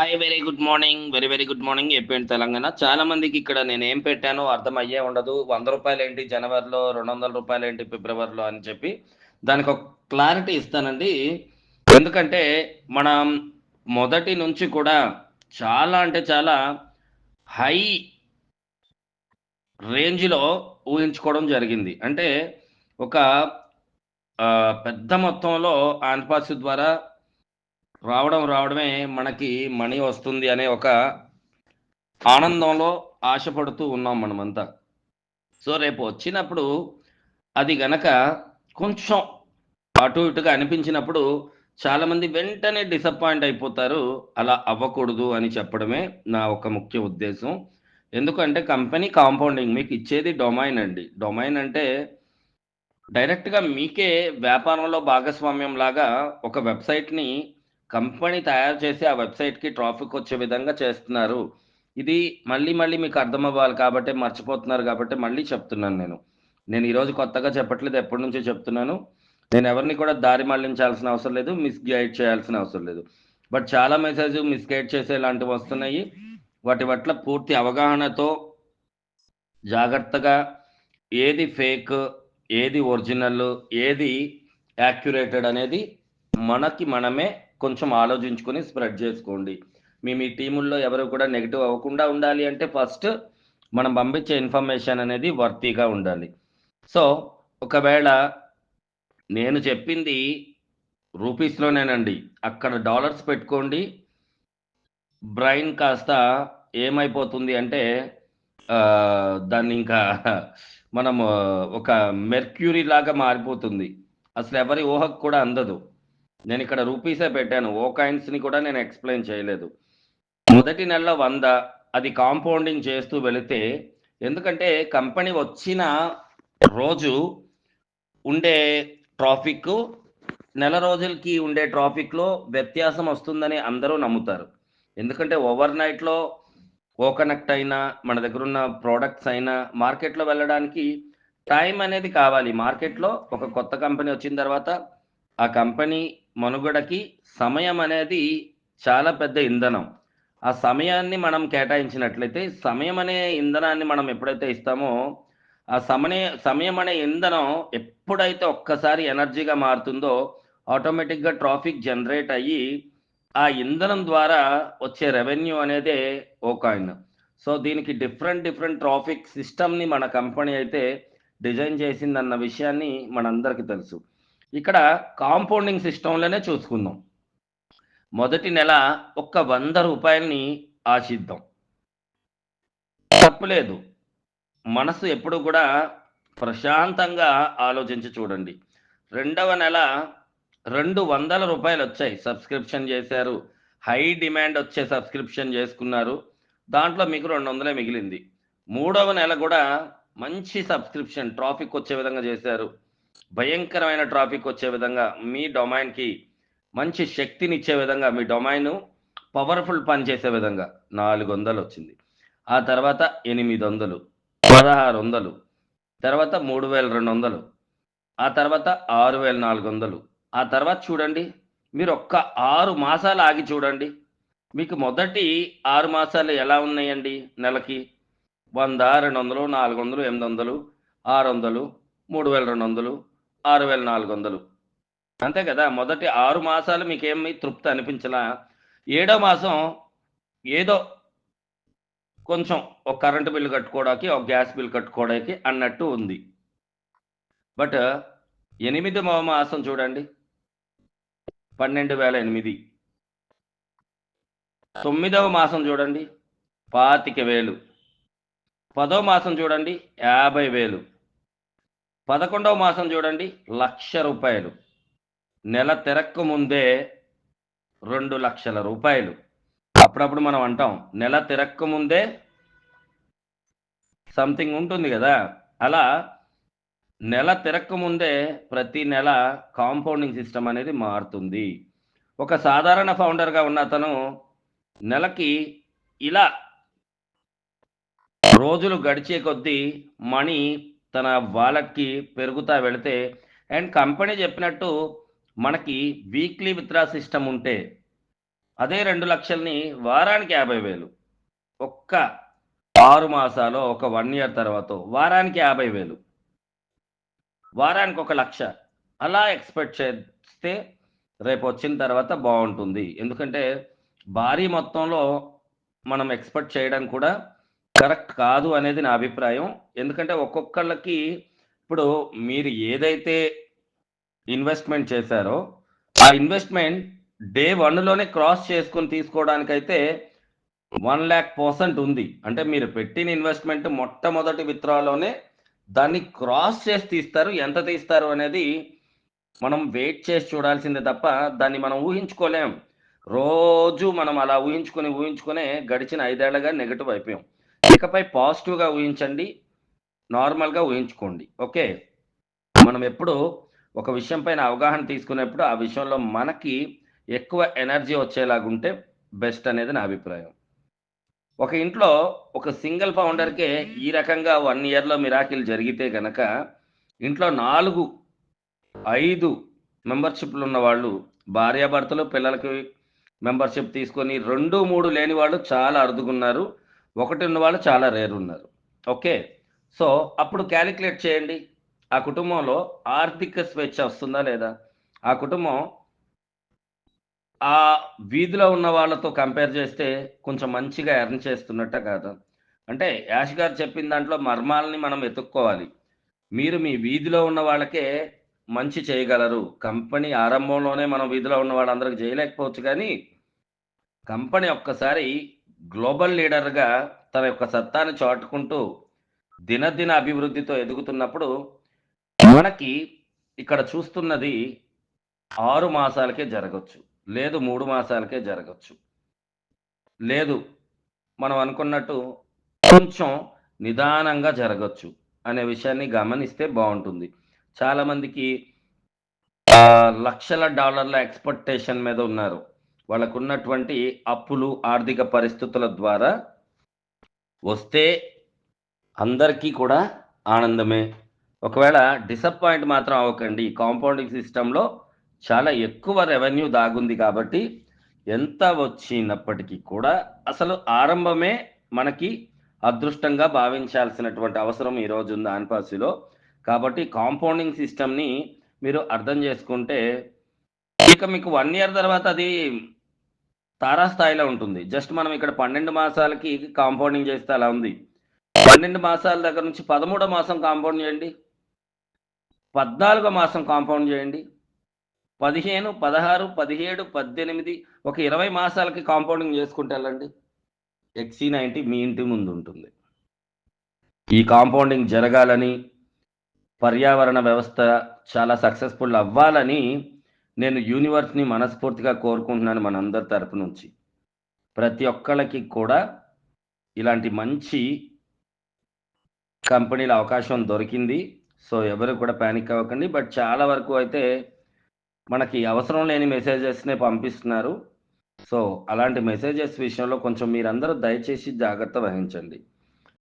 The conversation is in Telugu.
Hi very good morning very very good morning చెప్పండి తెలంగాణ చాలా మందికి ఇక్కడ నేను ఏం పెట్టానో అర్థం అయ్యే ఉండదు. వంద రూపాయలు ఏంటి జనవరిలో రెండు వందల రూపాయలు ఏంటి ఫిబ్రవరిలో అని చెప్పి దానికి ఒక క్లారిటీ ఇస్తానండి. ఎందుకంటే మనం మొదటి నుంచి కూడా చాలా అంటే చాలా హై రేంజ్లో ఊహించుకోవడం జరిగింది. అంటే ఒక పెద్ద మొత్తంలో ఆన్పాస్ ద్వారా రావడం రావడమే మనకి మనీ వస్తుంది అనే ఒక ఆనందంలో ఆశపడుతూ ఉన్నాం మనమంతా. సో రేపు వచ్చినప్పుడు అది గనక కొంచెం అటు ఇటుగా అనిపించినప్పుడు చాలామంది వెంటనే డిసప్పాయింట్ అయిపోతారు. అలా అవ్వకూడదు అని చెప్పడమే నా ఒక ముఖ్య ఉద్దేశం. ఎందుకంటే కంపెనీ కాంపౌండింగ్ మీకు ఇచ్చేది డొమైన్ అండి. డొమైన్ అంటే డైరెక్ట్గా మీకే వ్యాపారంలో భాగస్వామ్యం లాగా ఒక వెబ్సైట్ని కంపెనీ తయారు చేసి ఆ వెబ్సైట్కి ట్రాఫిక్ వచ్చే విధంగా చేస్తున్నారు. ఇది మళ్ళీ మళ్ళీ మీకు అర్థం అవ్వాలి కాబట్టి మర్చిపోతున్నారు కాబట్టి మళ్ళీ చెప్తున్నాను నేను. నేను ఈరోజు కొత్తగా చెప్పట్లేదు ఎప్పటి నుంచో చెప్తున్నాను. నేను ఎవరిని కూడా దారి మళ్ళించాల్సిన అవసరం లేదు మిస్గైడ్ చేయాల్సిన అవసరం లేదు. బట్ చాలా మెసేజ్ మిస్గైడ్ చేసే లాంటివి వస్తున్నాయి. వాటి పట్ల పూర్తి అవగాహనతో జాగ్రత్తగా ఏది ఫేక్ ఏది ఒరిజినల్ ఏది యాక్యురేటెడ్ అనేది మనకి మనమే కొంచెం ఆలోచించుకొని స్ప్రెడ్ చేసుకోండి. మీ మీ టీముల్లో ఎవరు కూడా నెగిటివ్ అవ్వకుండా ఉండాలి అంటే ఫస్ట్ మనం పంపించే ఇన్ఫర్మేషన్ అనేది వర్తీగా ఉండాలి. సో ఒకవేళ నేను చెప్పింది రూపీస్లోనేనండి అక్కడ డాలర్స్ పెట్టుకోండి. బ్రైన్ కాస్త ఏమైపోతుంది అంటే దాన్ని ఇంకా మనం ఒక మెర్క్యూరీ లాగా మారిపోతుంది. అసలు ఎవరి ఊహకు కూడా అందదు. నేను ఇక్కడ రూపీసే పెట్టాను. ఓ కాయిన్స్ని కూడా నేను ఎక్స్ప్లెయిన్ చేయలేదు. మొదటి నెలలో వంద అది కాంపౌండింగ్ చేస్తూ వెళితే ఎందుకంటే కంపెనీ వచ్చిన రోజు ఉండే ట్రాఫిక్ నెల రోజులకి ఉండే ట్రాఫిక్లో వ్యత్యాసం వస్తుందని అందరూ నమ్ముతారు. ఎందుకంటే ఓవర్ నైట్లో ఓ కనెక్ట్ అయినా మన దగ్గర ఉన్న ప్రోడక్ట్స్ అయినా మార్కెట్లో వెళ్ళడానికి టైం అనేది కావాలి. మార్కెట్లో ఒక కొత్త కంపెనీ వచ్చిన తర్వాత ఆ కంపెనీ మనుగడకి సమయం అనేది చాలా పెద్ద ఇంధనం. ఆ సమయాన్ని మనం కేటాయించినట్లయితే సమయం అనే ఇంధనాన్ని మనం ఎప్పుడైతే ఇస్తామో ఆ సమయ సమయం అనే ఇంధనం ఎప్పుడైతే ఒక్కసారి ఎనర్జీగా మారుతుందో ఆటోమేటిక్గా ట్రాఫిక్ జనరేట్ అయ్యి ఆ ఇంధనం ద్వారా వచ్చే రెవెన్యూ అనేదే ఓ కాయిన్. సో దీనికి డిఫరెంట్ డిఫరెంట్ ట్రాఫిక్ సిస్టమ్ని మన కంపెనీ అయితే డిజైన్ చేసిందన్న విషయాన్ని మనందరికీ తెలుసు. ఇక్కడ కాంపౌండింగ్ సిస్టంలోనే చూసుకుందాం. మొదటి నెల ఒక్క వంద రూపాయలని ఆశిద్దాం. తప్పులేదు మనసు ఎప్పుడు కూడా ప్రశాంతంగా ఆలోచించి చూడండి. రెండవ నెల రెండు వందల రూపాయలు వచ్చాయి. సబ్స్క్రిప్షన్ చేశారు. హై డిమాండ్ వచ్చే సబ్స్క్రిప్షన్ చేసుకున్నారు. దాంట్లో మీకు రెండు వందలే మిగిలింది. మూడవ నెల కూడా మంచి సబ్స్క్రిప్షన్ ట్రాఫిక్ వచ్చే విధంగా చేశారు. భయంకరమైన ట్రాఫిక్ వచ్చే విధంగా మీ డొమైన్కి మంచి శక్తిని ఇచ్చే విధంగా మీ డొమైన్ పవర్ఫుల్ పనిచేసే విధంగా నాలుగు వందలు వచ్చింది. ఆ తర్వాత ఎనిమిది వందలు పదహారు వందలు తర్వాత మూడు వేల రెండు వందలు ఆ తర్వాత ఆరు వేల నాలుగు వందలు. ఆ తర్వాత చూడండి మీరు ఒక్క ఆరు మాసాలు ఆగి చూడండి. మీకు మొదటి ఆరు మాసాలు ఎలా ఉన్నాయండి నెలకి? వంద రెండు వందలు నాలుగు వందలు ఎనిమిది వందలు ఆరు వందలు మూడు వేల రెండు వందలు ఆరు వేల నాలుగు వందలు. అంతే కదా మొదటి ఆరు మాసాలు మీకేమి తృప్తి అనిపించలా. ఏడో మాసం ఏదో కొంచెం ఒక కరెంటు బిల్లు కట్టుకోవడానికి ఒక గ్యాస్ బిల్ కట్టుకోవడానికి అన్నట్టు ఉంది. బట్ ఎనిమిదవ మాసం చూడండి. పన్నెండు వేల ఎనిమిది. తొమ్మిదవ మాసం చూడండి. పాతిక వేలు. పదో మాసం చూడండి. యాభై వేలు. పదకొండవ మాసం చూడండి లక్ష రూపాయలు. నెల తెరక్కు ముందే రెండు లక్షల రూపాయలు. అప్పుడప్పుడు మనం అంటాం నెల తిరక్క ముందే సంథింగ్ ఉంటుంది కదా. అలా నెల తిరక్క ముందే ప్రతి నెల కాంపౌండింగ్ సిస్టమ్ అనేది మారుతుంది. ఒక సాధారణ ఫౌండర్గా ఉన్న అతను నెలకి ఇలా రోజులు గడిచే కొద్దీ మనీ తన వాలెట్కి పెరుగుతా వెళితే అండ్ కంపెనీ చెప్పినట్టు మనకి వీక్లీ విత్డ్రా సిస్టమ్ ఉంటే అదే రెండు లక్షల్ని వారానికి యాభై వేలు. ఒక్క ఆరు మాసాలు ఒక వన్ ఇయర్ తర్వాత వారానికి యాభై వేలు. వారానికి ఒక లక్ష. అలా ఎక్స్పెక్ట్ చేస్తే రేపు వచ్చిన తర్వాత బాగుంటుంది. ఎందుకంటే భారీ మొత్తంలో మనం ఎక్స్పెక్ట్ చేయడం కూడా కరెక్ట్ కాదు అనేది నా అభిప్రాయం. ఎందుకంటే ఒక్కొక్కళ్ళకి ఇప్పుడు మీరు ఏదైతే ఇన్వెస్ట్మెంట్ చేశారో ఆ ఇన్వెస్ట్మెంట్ డే వన్లోనే క్రాస్ చేసుకుని తీసుకోవడానికైతే వన్ ల్యాక్ పర్సెంట్ ఉంది. అంటే మీరు పెట్టిన ఇన్వెస్ట్మెంట్ మొట్టమొదటి విత్డ్రాలోనే దాన్ని క్రాస్ చేసి తీస్తారు. ఎంత తీస్తారు అనేది మనం వెయిట్ చేసి చూడాల్సిందే తప్ప దాన్ని మనం ఊహించుకోలేం. రోజు మనం అలా ఊహించుకొని ఊహించుకునే గడిచిన ఐదేళ్ళగా నెగటివ్ అయిపోయాం. ఇకపై పాజిటివ్గా ఊహించండి నార్మల్గా ఊహించుకోండి. ఓకే? మనం ఎప్పుడు ఒక విషయం పైన అవగాహన తీసుకునేప్పుడు ఆ విషయంలో మనకి ఎక్కువ ఎనర్జీ వచ్చేలాగుంటే బెస్ట్ అనేది నా అభిప్రాయం. ఒక ఇంట్లో ఒక సింగిల్ ఫౌండర్కే ఈ రకంగా వన్ ఇయర్లో మిరాకిల్ జరిగితే గనక ఇంట్లో నాలుగు ఐదు మెంబర్షిప్లు ఉన్న వాళ్ళు భార్యాభర్తలు పిల్లలకి మెంబర్షిప్ తీసుకొని రెండు మూడు లేని వాళ్ళు చాలా అరుదుకున్నారు ఒకటి ఉన్న వాళ్ళు చాలా రేర్ ఉన్నారు. ఓకే సో అప్పుడు క్యాలిక్యులేట్ చేయండి. ఆ కుటుంబంలో ఆర్థిక స్వేచ్ఛ వస్తుందా లేదా? ఆ కుటుంబం ఆ వీధిలో ఉన్న వాళ్ళతో కంపేర్ చేస్తే కొంచెం మంచిగా ఎర్న్ చేస్తున్నట్ట కాదు. అంటే యాష్ గారు చెప్పిన దాంట్లో మర్మాలని మనం వెతుక్కోవాలి. మీరు మీ వీధిలో ఉన్న వాళ్ళకే మంచి చేయగలరు. కంపెనీ ఆరంభంలోనే మనం వీధిలో ఉన్న వాళ్ళందరికి చేయలేకపోవచ్చు కానీ కంపెనీ ఒక్కసారి గ్లోబల్ లీడర్గా తన యొక్క సత్తాన్ని చాటుకుంటూ దినదిన అభివృద్ధితో ఎదుగుతున్నప్పుడు మనకి ఇక్కడ చూస్తున్నది ఆరు మాసాలకే జరగచ్చు లేదు మూడు మాసాలకే జరగచ్చు. లేదు మనం అనుకున్నట్టు కొంచెం నిదానంగా జరగచ్చు అనే విషయాన్ని గమనిస్తే బాగుంటుంది. చాలామందికి లక్షల డాలర్ల ఎక్స్పెక్టేషన్ మీద ఉన్నారు. వాళ్ళకున్నటువంటి అప్పులు ఆర్థిక పరిస్థితుల ద్వారా వస్తే అందరికీ కూడా ఆనందమే. ఒకవేళ డిసప్పాయింట్ మాత్రం అవ్వకండి. కాంపౌండింగ్ సిస్టంలో చాలా ఎక్కువ రెవెన్యూ దాగుంది కాబట్టి ఎంత వచ్చినప్పటికీ కూడా అసలు ఆరంభమే మనకి అదృష్టంగా భావించాల్సినటువంటి అవసరం ఈరోజు ఉంది ఆన్పాసిలో. కాబట్టి కాంపౌండింగ్ సిస్టమ్ని మీరు అర్థం చేసుకుంటే ఇక మీకు వన్ ఇయర్ తర్వాత అది తారాస్థాయిలో ఉంటుంది. జస్ట్ మనం ఇక్కడ పన్నెండు మాసాలకి కాంపౌండింగ్ చేస్తే అలా ఉంది. పన్నెండు మాసాల దగ్గర నుంచి పదమూడో మాసం కాంపౌండ్ చేయండి. పద్నాలుగో మాసం కాంపౌండ్ చేయండి. పదిహేను పదహారు పదిహేడు పద్దెనిమిది ఒక ఇరవై మాసాలకి కాంపౌండింగ్ చేసుకుంటే వెళ్ళండి ఎక్సీ నైంటీ మీ ఇంటి ముందు ఉంటుంది. ఈ కాంపౌండింగ్ జరగాలని పర్యావరణ వ్యవస్థ చాలా సక్సెస్ఫుల్ అవ్వాలని నేను యూనివర్స్ని మనస్ఫూర్తిగా కోరుకుంటున్నాను మనందరి తరపు నుంచి. ప్రతి ఒక్కళ్ళకి కూడా ఇలాంటి మంచి కంపెనీల అవకాశం దొరికింది. సో ఎవరు కూడా ప్యానిక్ అవ్వకండి. బట్ చాలా వరకు అయితే మనకి అవసరం లేని మెసేజెస్నే పంపిస్తున్నారు. సో అలాంటి మెసేజెస్ విషయంలో కొంచెం మీరందరూ దయచేసి జాగ్రత్త వహించండి.